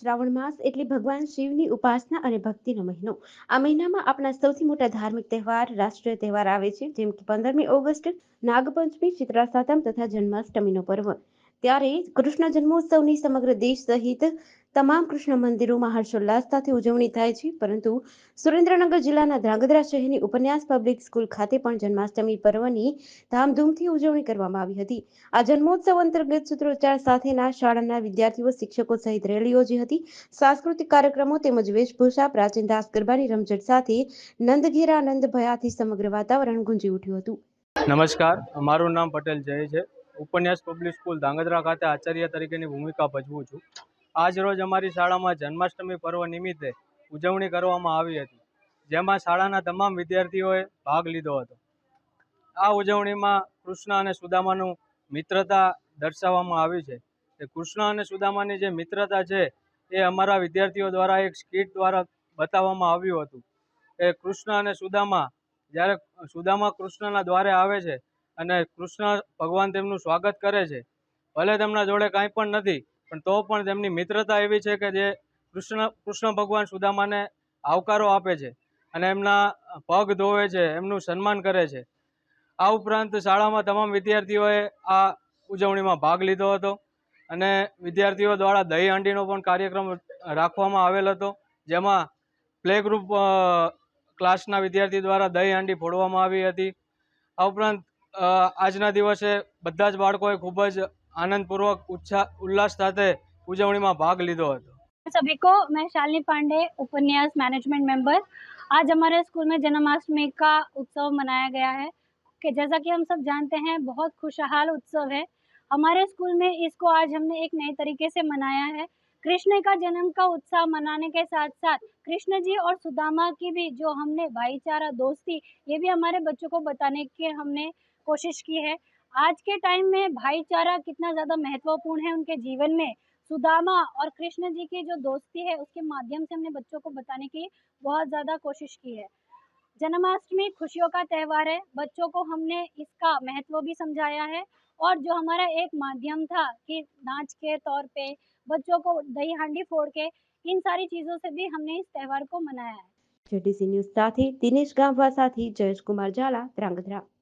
શ્રાવણ માસ એટલે ભગવાન શિવની ઉપાસના અને ભક્તિનો મહિનો. આ મહિનામાં આપણા સૌથી મોટા ધાર્મિક તહેવાર, રાષ્ટ્રીય તહેવાર આવે છે, જેમ કે પંદરમી ઓગસ્ટ, નાગપંચમી ચિત્રા સાતમ તથા જન્માષ્ટમીનો પર્વ. ત્યારે કૃષ્ણ જન્મોત્સવની સમગ્ર દેશ સહિત તમામ કૃષ્ણ મંદિરોમાં હર્ષોલ્લાસતાથી ઉજવણી થાય છે, પરંતુ સુરેન્દ્રનગર જિલ્લાના ધ્રાંગધ્રા શહેરની ઉપન્યાસ પબ્લિક સ્કૂલ ખાતે પણ જન્માષ્ટમી પર્વની ધામધૂમથી ઉજવણી કરવામાં આવી હતી. આ જન્મોત્સવ અંતર્ગત સૂત્રોચ્ચાર સાથેના શાળાના વિદ્યાર્થીઓ, શિક્ષકો સહિત રેલી યોજી હતી. સાંસ્કૃતિક કાર્યક્રમો તેમજ વેશભૂષા, પ્રાચીન દાસ ગરબાની રમઝટ સાથે નંદઘેરા નંદ ભયાથી સમગ્ર વાતાવરણ ગુંજી ઉઠ્યું હતું. નમસ્કાર, મારું નામ પટેલ જય છે. ઉપન્યાસ પબ્લિક સ્કૂલ ધાંગધ્રા ખાતે આચાર્ય તરીકેની ભૂમિકા ભજવું છું. આજ રોજ અમારી શાળામાં જન્માષ્ટમી પર્વ નિમિત્તે ઉજવણી કરવામાં આવી હતી, જેમાં શાળાના તમામ વિદ્યાર્થીઓએ ભાગ લીધો હતો. આ ઉજવણીમાં કૃષ્ણ અને સુદામાનું મિત્રતા દર્શાવવામાં આવી છે. એ કૃષ્ણ અને સુદામાની જે મિત્રતા છે, એ અમારા વિદ્યાર્થીઓ દ્વારા એક સ્કીટ દ્વારા બતાવવામાં આવ્યું હતું. એ કૃષ્ણ અને સુદામા, જ્યારે સુદામા કૃષ્ણના દ્વારે આવે છે અને કૃષ્ણ ભગવાન તેમનું સ્વાગત કરે છે, ભલે તેમના જોડે કાંઈ પણ નથી પણ તો પણ તેમની મિત્રતા એવી છે કે જે કૃષ્ણ કૃષ્ણ ભગવાન સુદામાને આવકારો આપે છે અને એમના પગ ધોવે છે, એમનું સન્માન કરે છે. આ ઉપરાંત શાળામાં તમામ વિદ્યાર્થીઓએ આ ઉજવણીમાં ભાગ લીધો હતો અને વિદ્યાર્થીઓ દ્વારા દહીં હાંડીનો પણ કાર્યક્રમ રાખવામાં આવેલ હતો, જેમાં પ્લે ગ્રુપ ક્લાસના વિદ્યાર્થી દ્વારા દહીં હાંડી ફોડવામાં આવી હતી. આ ઉપરાંત આજના દિવસે બધા જ બાળકોએ ખૂબ જ આનંદપૂર્વક ઉત્સાહ ઉલ્લાસ સાથે ઉજવણીમાં ભાગ લીધો હતો सभी को मैं शालिनी पांडे उपन्यास मैनेजमेंट मेंबर आज हमारे स्कूल में जन्माष्टमी का उत्सव मनाया गया है कि जैसा कि हम सब जानते हैं बहुत खुशहाल उत्सव है हमारे स्कूल में इसको आज हमने एक नए तरीके से मनाया है कृष्ण का जन्म का उत्साह मनाने के साथ साथ कृष्ण जी और सुदामा की भी जो हमने भाईचारा दोस्ती ये भी हमारे बच्चों को बताने की हमने कोशिश की है आज के टाइम में भाईचारा कितना ज़्यादा महत्वपूर्ण है उनके जीवन में सुदामा और कृष्ण जी की जो दोस्ती है उसके माध्यम से हमने बच्चों को बताने की बहुत ज़्यादा कोशिश की है जन्माष्टमी खुशियों का त्यौहार है बच्चों को हमने इसका महत्व भी समझाया है और जो हमारा एक माध्यम था कि नाच के तौर पे बच्चों को दही हांडी फोड़ के इन सारी चीज़ों से भी हमने इस त्यौहार को मनाया है જેડીસી ન્યૂઝ સાથે દિનેશ ગામવા સાથે જયેશ કુમાર ઝાલા ધ્રાંગધ્રા